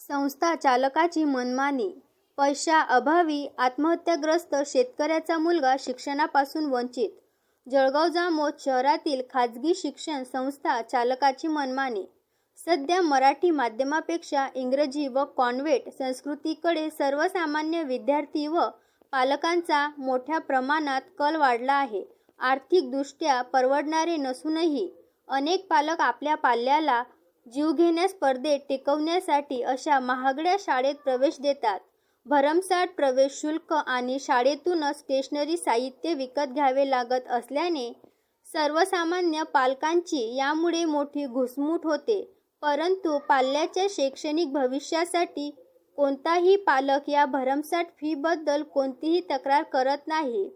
संस्था चालकाची मनमानी. पैशा अभावी आत्महत्याग्रस्त शेतकऱ्याचा मुलगा शिक्षणापासून वंचित. जळगाव जामोद शहरातील खाजगी शिक्षण संस्था चालकाची मनमानी. सध्या मराठी माध्यमापेक्षा इंग्रजी व कॉन्व्हेट संस्कृतीकडे सर्वसामान्य विद्यार्थी व पालकांचा मोठ्या प्रमाणात कल वाढला आहे. आर्थिकदृष्ट्या परवडणारे नसूनही अनेक पालक आपल्या पाल्याला जीवघेण्या स्पर्धेत टिकवण्यासाठी अशा महागड्या शाळेत प्रवेश देतात. भरमसाठ प्रवेश शुल्क आणि शाळेतूनच स्टेशनरी साहित्य विकत घ्यावे लागत असल्याने सर्वसामान्य पालकांची यामुळे मोठी घुसमूट होते. परंतु पाल्याच्या शैक्षणिक भविष्यासाठी कोणताही पालक या भरमसाठ फीबद्दल कोणतीही तक्रार करत नाही.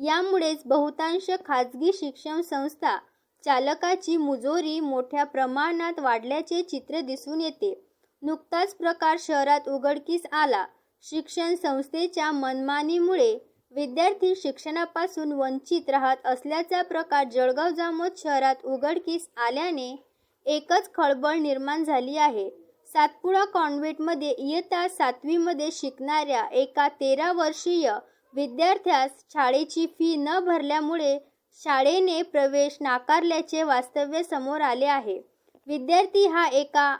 यामुळेच बहुतांश खाजगी शिक्षण संस्था चालकाची मुजोरी मोठ्या प्रमाणात वाढल्याचे चित्र दिसून येते. नुकताच प्रकार शहरात उघडकीस आला. शिक्षण संस्थेच्या मनमानीमुळे विद्यार्थी शिक्षणापासून वंचित राहत असल्याचा प्रकार जळगाव जामोद शहरात उघडकीस आल्याने एकच खळबळ निर्माण झाली आहे. सातपुडा कॉन्व्हेंटमध्ये इयत्ता सातवीमध्ये शिकणाऱ्या एका तेरा वर्षीय विद्यार्थ्यास शाळेची फी न भरल्यामुळे शाळेने प्रवेश नाकारल्याचे वास्तव्य समोर आले आहे. विद्यार्थी हा एका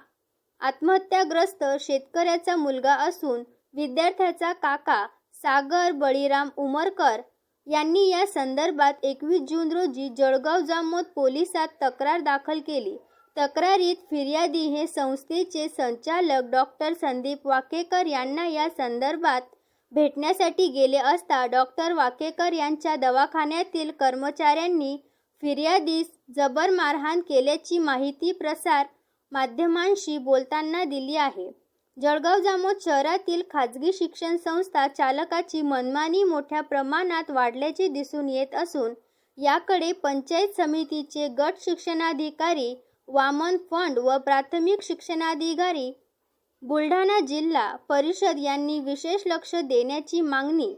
आत्महत्याग्रस्त शेतकऱ्याचा मुलगा असून विद्यार्थ्याचा काका सागर बळीराम उमरकर यांनी या संदर्भात एकवीस जून रोजी जळगाव जामोद पोलिसात तक्रार दाखल केली. तक्रारीत फिर्यादी हे संस्थेचे संचालक डॉक्टर संदीप वाकेकर यांना या संदर्भात भेटण्यासाठी गेले असता डॉक्टर वाकेकर यांच्या दवाखान्यातील कर्मचाऱ्यांनी फिर्यादीस जबर मारहाण केल्याची माहिती प्रसार माध्यमांशी बोलताना दिली आहे. जळगाव जामोद शहरातील खाजगी शिक्षण संस्था चालकाची मनमानी मोठ्या प्रमाणात वाढल्याचे दिसून येत असून याकडे पंचायत समितीचे गट शिक्षणाधिकारी वामन फंड व प्राथमिक शिक्षणाधिकारी बुलढाणा जिल्हा परिषद यांनी विशेष लक्ष देण्याची मागणी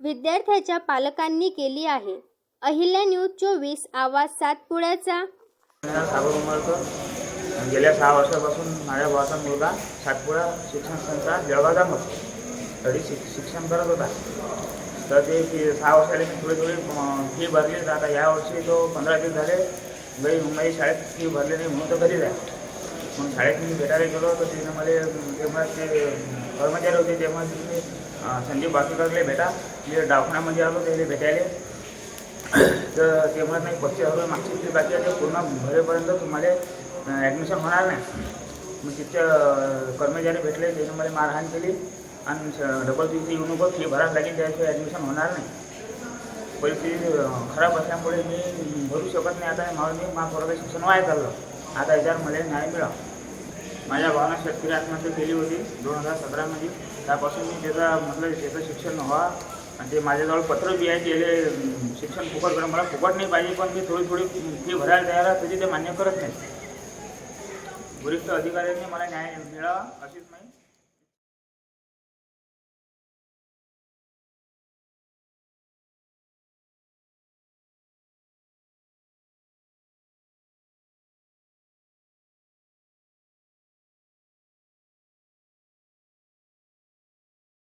विद्यार्थ्याच्या पालकांनी केली आहे. अहिल्या न्यूज चोवीस आवाज सातपुड्याचा. गेल्या सहा वर्षापासून माझ्या भावाचा मुलगा सातपुडा शिक्षण संस्था जळगाव जामोद तरी शिक शिक्षण करत होता. तर ते सहा वर्षाला मी थोडी थोडी फी भरली. तर आता या वर्षी तो पंधरा दिवस झाले. घरी मुंबई शाळेत फी भरली नाही म्हणून तो घरीच आहे. मग शाळेत मी भेटायला गेलो तर तिने मला तेव्हा ते कर्मचारी होते तेव्हा तिथे संदीप बाकीकरले भेटा. मी दवाखान्यामध्ये आलो त्याला भेटायला. तर ते म्हणत नाही पस्तीस हजार मागची फी बाकी आहे पूर्ण भरेपर्यंत तुम्हाला ॲडमिशन होणार नाही. मग तिथच्या कर्मचारी भेटले त्याने मला मारहाण केली. आणि डबल तिथे येऊ नको फी भरायला लागेल त्याशिवाय ॲडमिशन होणार नाही. परिस्थिती खराब असल्यामुळे मी भरू शकत नाही. आता म्हणून मी मा पोराचं शिक्षण वाया चाललं. आता याच्यावर मला न्याय मिळावा. माझ्या भावानं शेतकरी आत्महत्या केली होती दोन हजार सतरामध्ये. त्यापासून मी त्याचा म्हटलं त्याचं शिक्षण व्हा आणि ते माझ्याजवळ पत्र बी आहे त्याले शिक्षण फुकट करा मला फुकट नाही पाहिजे पण ते थोडी थोडी फी भरायला तयार तरी ते मान्य करत नाही वरिष्ठ अधिकाऱ्यांनी मला न्याय मिळावा अशीच नाही